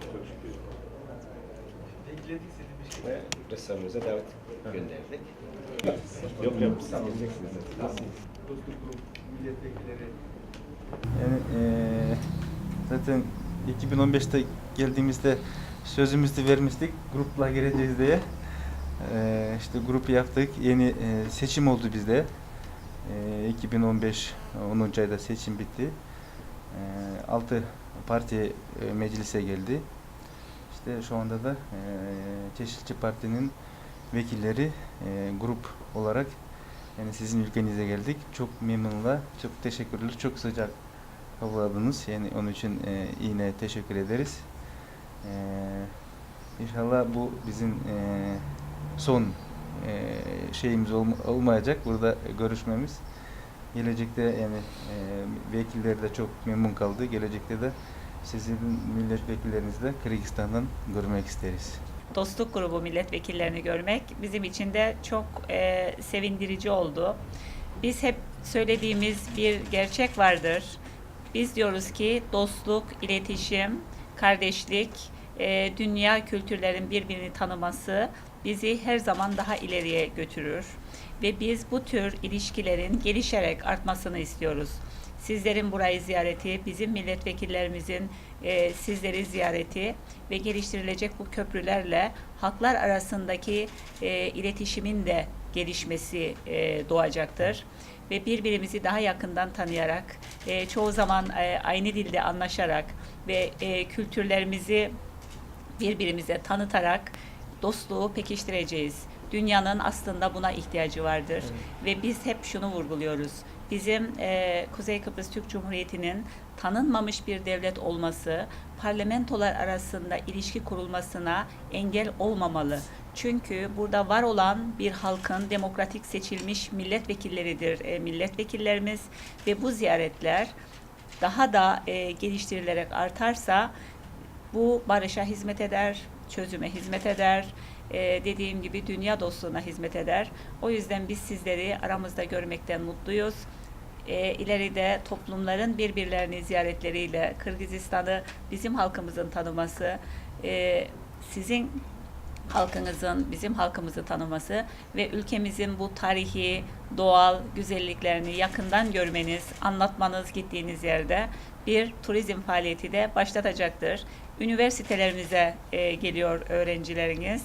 çok şükür. Ve ressamımıza davet gönderdik. Yok yok, siz geleceksiniz. Yani e, zaten 2015'te geldiğimizde sözümüzü vermiştik grupla geleceğiz diye. E, işte grup yaptık. Yeni e, seçim oldu bizde. E, 2015 10. ayda seçim bitti. E, 6 parti eee, meclise geldi. İşte şu anda da eee Çeşitçi Parti'nin vekilleri eee, grup olarak yani sizin ülkenize geldik. Çok memnunla, çok teşekkürler, çok sıcak havladınız. Yani onun için e, yine teşekkür ederiz. E, inşallah bu bizim e, son e, şeyimiz olma- olmayacak. Burada görüşmemiz. Gelecekte yani e, vekiller de çok memnun kaldı. Gelecekte de sizin milletvekillerinizi de Kırgızistan'dan görmek isteriz. Dostluk grubu milletvekillerini görmek bizim için de çok e, sevindirici oldu. Biz hep söylediğimiz bir gerçek vardır. Biz diyoruz ki dostluk, iletişim, kardeşlik, e, dünya kültürlerin birbirini tanıması bizi her zaman daha ileriye götürür. Ve biz bu tür ilişkilerin gelişerek artmasını istiyoruz. Sizlerin burayı ziyareti, bizim milletvekillerimizin e, sizleri ziyareti ve geliştirilecek bu köprülerle halklar arasındaki e, iletişimin de gelişmesi e, doğacaktır. Ve birbirimizi daha yakından tanıyarak, e, çoğu zaman e, aynı dilde anlaşarak ve e, kültürlerimizi birbirimize tanıtarak dostluğu pekiştireceğiz. Dünyanın aslında buna ihtiyacı vardır ve biz hep şunu vurguluyoruz. Bizim e, Kuzey Kıbrıs Türk Cumhuriyeti'nin tanınmamış bir devlet olması, parlamentolar arasında ilişki kurulmasına engel olmamalı. Çünkü burada var olan bir halkın demokratik seçilmiş milletvekilleridir e, milletvekillerimiz ve bu ziyaretler daha da e, geliştirilerek artarsa bu barışa hizmet eder, çözüme hizmet eder, Ee, dediğim gibi dünya dostluğuna hizmet eder. O yüzden biz sizleri aramızda görmekten mutluyuz. Ee, ileride toplumların birbirlerini ziyaretleriyle Kırgızistan'ı bizim halkımızın tanıması, e, sizin halkınızın bizim halkımızı tanıması ve ülkemizin bu tarihi, doğal güzelliklerini yakından görmeniz, anlatmanız gittiğiniz yerde bir turizm faaliyeti de başlatacaktır. Üniversitelerimize e, geliyor öğrencileriniz.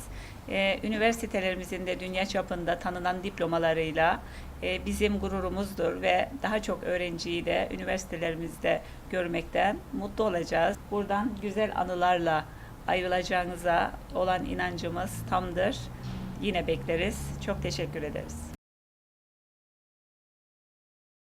E, üniversitelerimizin de dünya çapında tanınan diplomalarıyla e, bizim gururumuzdur ve daha çok öğrenciyi de üniversitelerimizde görmekten mutlu olacağız. Buradan güzel anılarla ayrılacağınıza olan inancımız tamdır. Yine bekleriz. Çok teşekkür ederiz.